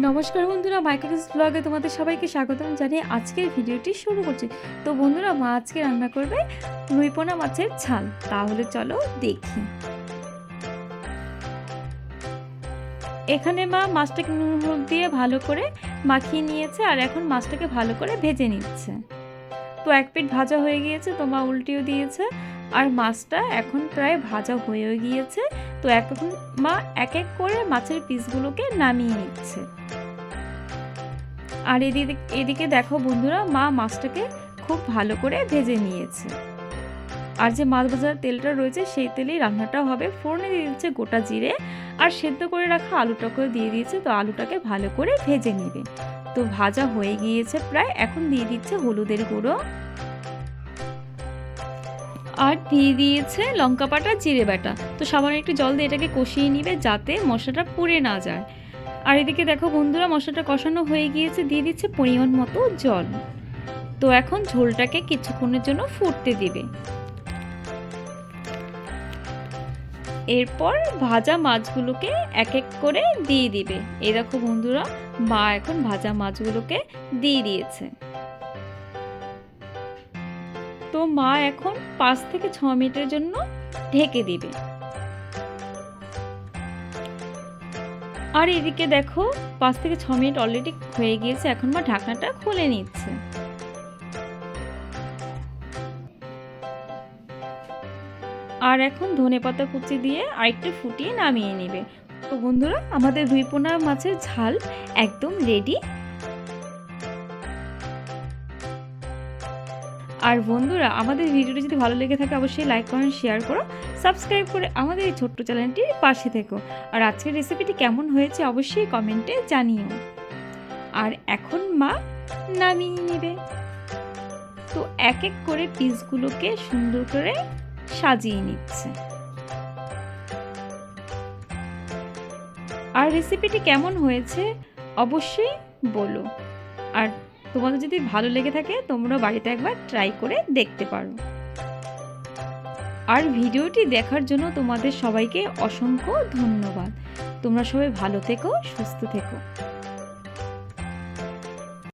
নমস্কার বন্ধুরা মাইক্রোস ব্লগে তোমাদের সবাইকে স্বাগতম জানিয়ে আজকের ভিডিওটি শুরু করছি। তো বন্ধুরা, মা আজকে রান্না করবে রুইপোনা মাছের ঝাল। তাহলে চলো দেখি। এখানে মা মাছটাকে নুন হলুদ দিয়ে ভালো করে মাখিয়ে নিয়েছে আর এখন মাছটাকে ভালো করে ভেজে নিচ্ছে। তো এক পিঠ ভাজা হয়ে গিয়েছে, তো মা উল্টিও দিয়েছে। আর মাছটা এখন প্রায় ভাজা হয়েও গিয়েছে। তো এখন মা এক এক করে মাছের পিসগুলোকে নামিয়ে নিচ্ছে। আর এদিকে এদিকে দেখো বন্ধুরা, মা মাছটাকে খুব ভালো করে ভেজে নিয়েছে। আর যে মাছ ভাজার তেলটা রয়েছে, সেই তেলেই রান্নাটা হবে। ফোড়নে দিয়ে দিচ্ছে গোটা জিরে আর সেদ্ধ করে রাখা আলুটাকেও দিয়ে দিয়েছে। তো আলুটাকে ভালো করে ভেজে নেবে। তো ভাজা হয়ে গিয়েছে প্রায়। এখন দিয়ে দিচ্ছে হলুদের গুঁড়ো। আর দিয়ে দিয়েছে লঙ্কা পাটা জিরে বাটা। তো সামান্য একটু জল দিয়ে এটাকে কষিয়ে নিবে যাতে মশলাটা পুড়ে না যায়। আর এদিকে দেখো বন্ধুরা, মশলাটা কষানো হয়ে গিয়েছে, দিয়ে দিচ্ছে পরিমাণ মতো জল। তো এখন ঝোলটাকে কিছুক্ষণের জন্য ফুটতে দিবে। এরপর ভাজা মাছগুলোকে এক এক করে দিয়ে দিবে। এই দেখো বন্ধুরা, মা এখন ভাজা মাছগুলোকে দিয়ে দিয়েছে। তো মা এখন পাঁচ থেকে ছ মিনিটের জন্য ঢেকে দিবে। আর এদিকে দেখো, পাঁচ থেকে ছ মিনিট অলরেডি হয়ে গিয়েছে, এখন মা ঢাকনাটা খুলে নিচ্ছে। আর এখন ধনে পাতা কুচি দিয়ে আরেকটু ফুটিয়ে নামিয়ে নেবে। তো বন্ধুরা, আমাদের রুইপোনা মাছের ঝাল একদম রেডি আর বন্ধুরা, আমাদের ভিডিওটি যদি ভালো লেগে থাকে, অবশ্যই লাইক কমেন্ট শেয়ার করো সাবস্ক্রাইব করে আমাদের এই ছোট্ট চ্যানেলটির পাশে থেকো। আর আজকের রেসিপিটি কেমন হয়েছে, অবশ্যই কমেন্টে জানিও। আর এখন মা নামিয়ে নেবে। তো এক এক করে পিসগুলোকে সুন্দর করে সাজিয়ে নিচ্ছে। আর রেসিপিটি কেমন হয়েছে, অবশ্যই বলো। আর তোমাদের যদি ভালো লেগে থাকে তোমরা বাড়িতে একবার ট্রাই করে দেখতে পারো। আর ভিডিওটি দেখার জন্য তোমাদের সবাইকে অসংখ্য ধন্যবাদ। তোমরা সবাই ভালো থেকো, সুস্থ থেকো।